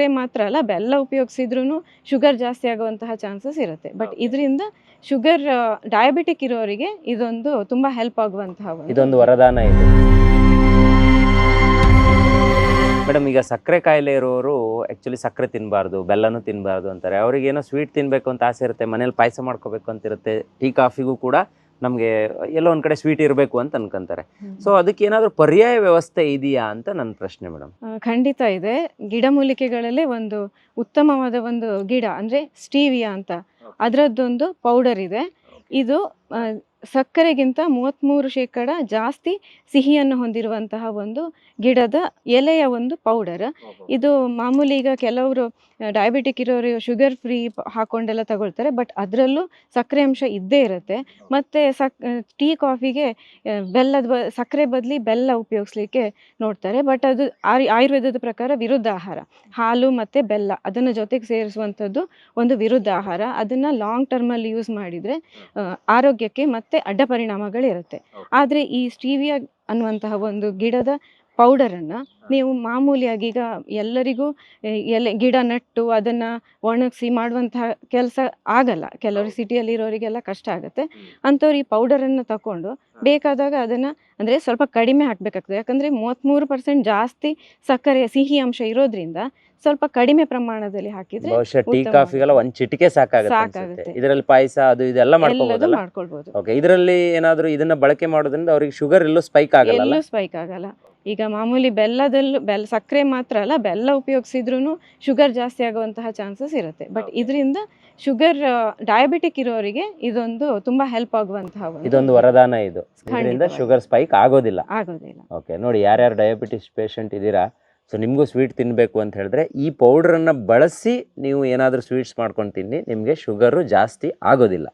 ಸಕ್ಕರೆ ಮಾತ್ರ ಅಲ್ಲ ಬೆಲ್ಲ ಉಪಯೋಗಿಸಿದ್ರೂ ಶುಗರ್ ಜಾಸ್ತಿ ಆಗುವಂತಹ ಚಾನ್ಸಸ್ ಇರುತ್ತೆ. ಬಟ್ ಇದರಿಂದ ಶುಗರ್ ಡಯಾಬಿಟಿಕ್ ಇರೋರಿಗೆ ಇದೊಂದು ತುಂಬಾ ಹೆಲ್ಪ್ ಆಗುವಂತಹ ಇದೊಂದು ವರದಾನ ಇದೆ. ಮೇಡಮ್ ಈಗ ಸಕ್ಕರೆ ಕಾಯಿಲೆ ಇರೋರು ಆ್ಯಕ್ಚುಲಿ ಸಕ್ಕರೆ ತಿನ್ನಬಾರ್ದು ಬೆಲ್ಲನೂ ತಿನ್ನಬಾರ್ದು ಅಂತಾರೆ. ಅವ್ರಿಗೆ ಏನೋ ಸ್ವೀಟ್ ತಿನ್ನಬೇಕು ಅಂತ ಆಸೆ ಇರುತ್ತೆ ಮನೇಲಿ ಪಾಯಸ ಮಾಡ್ಕೋಬೇಕು ಅಂತ ಇರುತ್ತೆ ಟೀ ಕಾಫಿಗೂ ಕೂಡ ನಮಗೆ ಎಲ್ಲೋ ಒಂದು ಕಡೆ ಸ್ವೀಟ್ ಇರಬೇಕು ಅಂತ ಅನ್ಕೊಂತಾರೆ. ಸೊ ಅದಕ್ಕೆ ಏನಾದರೂ ಪರ್ಯಾಯ ವ್ಯವಸ್ಥೆ ಇದೆಯಾ ಅಂತ ನನ್ನ ಪ್ರಶ್ನೆ ಮೇಡಮ್ ಖಂಡಿತ ಇದೆ. ಗಿಡಮೂಲಿಕೆಗಳಲ್ಲೇ ಒಂದು ಉತ್ತಮವಾದ ಒಂದು ಗಿಡ ಅಂದ್ರೆ ಸ್ಟೀವಿಯಾ ಅಂತ. ಅದರದ್ದೊಂದು ಪೌಡರ್ ಇದೆ. ಇದು ಸಕ್ಕರೆಗಿಂತ ಮೂವತ್ತ್ಮೂರು ಶೇಕಡ ಜಾಸ್ತಿ ಸಿಹಿಯನ್ನು ಹೊಂದಿರುವಂತಹ ಒಂದು ಗಿಡದ ಎಲೆಯ ಒಂದು ಪೌಡರ್. ಇದು ಮಾಮೂಲಿ ಈಗ ಕೆಲವರು ಡಯಾಬಿಟಿಕ್ ಇರೋರು ಶುಗರ್ ಫ್ರೀ ಹಾಕೊಂಡೆಲ್ಲ ತಗೊಳ್ತಾರೆ ಬಟ್ ಅದರಲ್ಲೂ ಸಕ್ಕರೆ ಅಂಶ ಇದ್ದೇ ಇರುತ್ತೆ. ಮತ್ತು ಸಕ್ ಟೀ ಕಾಫಿಗೆ ಬೆಲ್ಲದ ಬ ಸಕ್ಕರೆ ಬದಲಿ ಬೆಲ್ಲ ಉಪಯೋಗಿಸ್ಲಿಕ್ಕೆ ನೋಡ್ತಾರೆ ಬಟ್ ಅದು ಆಯು ಆಯುರ್ವೇದದ ಪ್ರಕಾರ ವಿರುದ್ಧ ಆಹಾರ. ಹಾಲು ಮತ್ತು ಬೆಲ್ಲ ಅದನ್ನು ಜೊತೆಗೆ ಸೇರಿಸುವಂಥದ್ದು ಒಂದು ವಿರುದ್ಧ ಆಹಾರ. ಅದನ್ನು ಲಾಂಗ್ ಟರ್ಮಲ್ಲಿ ಯೂಸ್ ಮಾಡಿದರೆ ಆರೋಗ್ಯಕ್ಕೆ ಮತ್ತೆ ಅಡ್ಡ ಪರಿಣಾಮಗಳಿರುತ್ತೆ ಆದರೆ ಈ ಸ್ಟೀವಿಯಾ ಅನ್ನುವಂತಹ ಒಂದು ಗಿಡದ ಪೌಡರನ್ನು ನೀವು ಮಾಮೂಲಿಯಾಗಿ ಈಗ ಎಲ್ಲರಿಗೂ ಎಲೆ ಗಿಡ ನೆಟ್ಟು ಅದನ್ನು ಒಣಗಿಸಿ ಮಾಡುವಂತಹ ಕೆಲಸ ಆಗಲ್ಲ. ಕೆಲವರು ಸಿಟಿಯಲ್ಲಿ ಇರೋರಿಗೆಲ್ಲ ಕಷ್ಟ ಆಗುತ್ತೆ. ಅಂಥವ್ರು ಈ ಪೌಡರನ್ನು ತಗೊಂಡು ಬೇಕಾದಾಗ ಅದನ್ನು ಅಂದರೆ ಸ್ವಲ್ಪ ಕಡಿಮೆ ಹಾಕಬೇಕಾಗ್ತದೆ. ಯಾಕಂದರೆ ಮೂವತ್ತ್ಮೂರು ಪರ್ಸೆಂಟ್ ಜಾಸ್ತಿ ಸಕ್ಕರೆ ಸಿಹಿ ಅಂಶ ಇರೋದ್ರಿಂದ ಸ್ವಲ್ಪ ಕಡಿಮೆ ಪ್ರಮಾಣದಲ್ಲಿ ಹಾಕಿದ್ರೆ ಬಹುಶಃ ಟೀ ಕಾಫಿ ಕಾಫಿಗೆಲ್ಲ ಒಂದು ಚಿಟಿಕೆ ಸಾಕಾಗುತ್ತೆ. ಇದರಲ್ಲಿ ಪಾಯಸ ಅದು ಇದೆಲ್ಲ ಮಾಡ್ಕೊಳ್ಬಹುದು ಓಕೆ ಇದರಲ್ಲಿ ಏನಾದರೂ ಇದನ್ನ ಬಳಕೆ ಮಾಡೋದ್ರಿಂದ ಅವರಿಗೆ ಶುಗರ್ ಎಲ್ಲೂ ಸ್ಪೈಕ್ ಆಗಲ್ಲ ಎಲ್ಲೂ ಸ್ಪೈಕ್ ಆಗಲ್ಲ. ಈಗ ಮಾಮೂಲಿ ಬೆಲ್ಲದಲ್ಲೂ ಬೆಲ್ಲ ಸಕ್ಕರೆ ಮಾತ್ರ ಅಲ್ಲ ಬೆಲ್ಲ ಉಪಯೋಗಿಸಿದ್ರು ಶುಗರ್ ಜಾಸ್ತಿ ಆಗುವಂತಹ ಚಾನ್ಸಸ್ ಇರುತ್ತೆ. ಬಟ್ ಇದರಿಂದ ಶುಗರ್ ಡಯಾಬಿಟಿಕ್ ಇರೋರಿಗೆ ಇದೊಂದು ತುಂಬಾ ಹೆಲ್ಪ್ ಆಗುವಂತಹ ಒಂದು ಇದೊಂದು ವರದಾನ ಇದು. ಇದರಿಂದ. ಶುಗರ್ ಸ್ಪೈಕ್ ಆಗೋದಿಲ್ಲ. ಆಗೋದಿಲ್ಲ. ಓಕೆ ನೋಡಿ ಯಾರ್ಯಾರು ಡಯಾಬಿಟಿಸ್ ಪೇಷಂಟ್ ಇದ್ದೀರಾ ಸೊ ನಿಮಗೂ ಸ್ವೀಟ್ ತಿನ್ನಬೇಕು ಅಂತ ಹೇಳಿದ್ರೆ ಈ ಪೌಡ್ರನ್ನು ಬಳಸಿ ನೀವು ಏನಾದರೂ ಸ್ವೀಟ್ಸ್ ಮಾಡ್ಕೊಂಡು ತಿನ್ನಿ ನಿಮಗೆ ಶುಗರು ಜಾಸ್ತಿ ಆಗೋದಿಲ್ಲ.